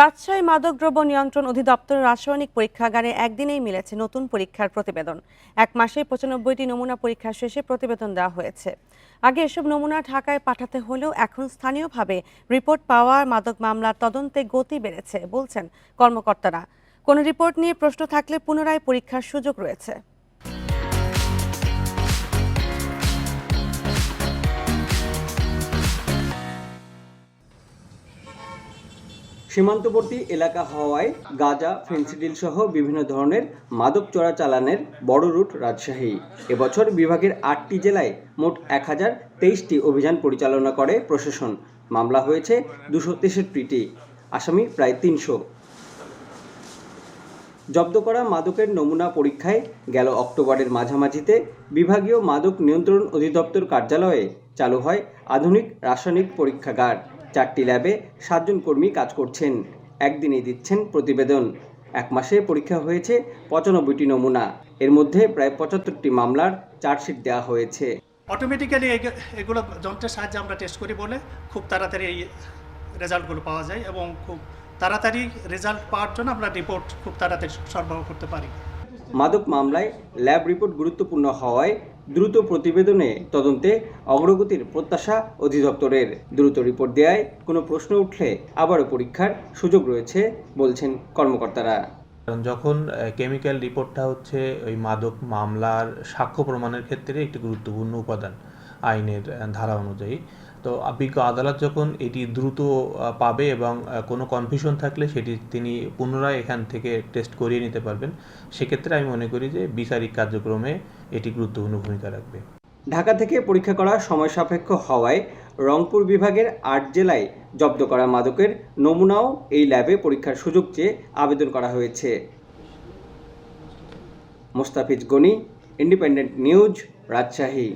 রাজশাহী মাদকদ্রব্য নিয়ন্ত্রণ অধিদপ্তর রাসায়নিক পরীক্ষাগারে একদিনেই মিলেছে নতুন পরীক্ষার প্রতিবেদন। এক মাসে পঁচানব্বইটি নমুনা পরীক্ষা শেষে প্রতিবেদন দেওয়া হয়েছে। আগে এসব নমুনা ঢাকায় পাঠাতে হলেও এখন স্থানীয়ভাবে রিপোর্ট পাওয়ার মাদক মামলার তদন্তে গতি বেড়েছে, বলছেন কর্মকর্তারা। কোনো রিপোর্ট নিয়ে প্রশ্ন থাকলে পুনরায় পরীক্ষার সুযোগ রয়েছে। সীমান্তবর্তী এলাকা হওয়ায় গাঁজা, ফেন্সিডিল সহ বিভিন্ন ধরনের মাদক চোরাচালানের বড় রুট রাজশাহী। এবছর বিভাগের আটটি জেলায় মোট এক হাজার তেইশটি অভিযান পরিচালনা করে প্রশাসন। মামলা হয়েছে দুশো তেষট্টিটি। আসামি প্রায় তিনশো। জব্দ করা মাদকের নমুনা পরীক্ষায় গেল অক্টোবরের মাঝামাঝিতে বিভাগীয় মাদক নিয়ন্ত্রণ অধিদপ্তর কার্যালয়ে চালু হয় আধুনিক রাসায়নিক পরীক্ষাগার। চারটি ল্যাবে সাতজন কর্মী কাজ করছেন। একদিনেই দিচ্ছেন প্রতিবেদন। এক মাসে পরীক্ষা হয়েছে পঁচানব্বইটি নমুনা। এর মধ্যে প্রায় পঁচাত্তরটি মামলার চার্জশিট দেওয়া হয়েছে। অটোমেটিক্যালি এগুলো যন্ত্রের সাহায্যে আমরা টেস্ট করি বলে খুব তাড়াতাড়ি এই রেজাল্টগুলো পাওয়া যায় এবং খুব তাড়াতাড়ি রেজাল্ট পাওয়ার জন্য আমরা রিপোর্ট খুব তাড়াতাড়ি সরবরাহ করতে পারি। মাদক মামলায় ল্যাব রিপোর্ট গুরুত্বপূর্ণ হওয়ায় দ্রুত প্রতিবেদনে তদন্তে অগ্রগতির প্রত্যাশা অধিদপ্তরের। দ্রুত রিপোর্ট দেওয়ায় কোনো প্রশ্ন উঠলে আবারও পরীক্ষার সুযোগ রয়েছে, বলছেন কর্মকর্তারা। কারণ যখন কেমিক্যাল রিপোর্টটা হচ্ছে ওই মাদক মামলার সাক্ষ্য প্রমাণের ক্ষেত্রে একটি গুরুত্বপূর্ণ উপাদান। আইনের ধারা অনুযায়ী। তো বিজ্ঞ আদালত যখন এটি দ্রুত পাবে এবং কোনো কনফিউশন থাকলে সেটি তিনি পুনরায় এখান থেকে টেস্ট করিয়ে নিতে পারবেন। সেক্ষেত্রে আমি মনে করি যে বিচারিক কার্যক্রমে এটি গুরুত্বপূর্ণ ভূমিকা রাখবে। ঢাকা থেকে পরীক্ষা করা সময় সাপেক্ষ হওয়ায় রংপুর বিভাগের আট জেলায় জব্দ করা মাদকের নমুনাও এই ল্যাবে পরীক্ষার সুযোগ চেয়ে আবেদন করা হয়েছে। Mostafiz Gani independent news Rajshahi.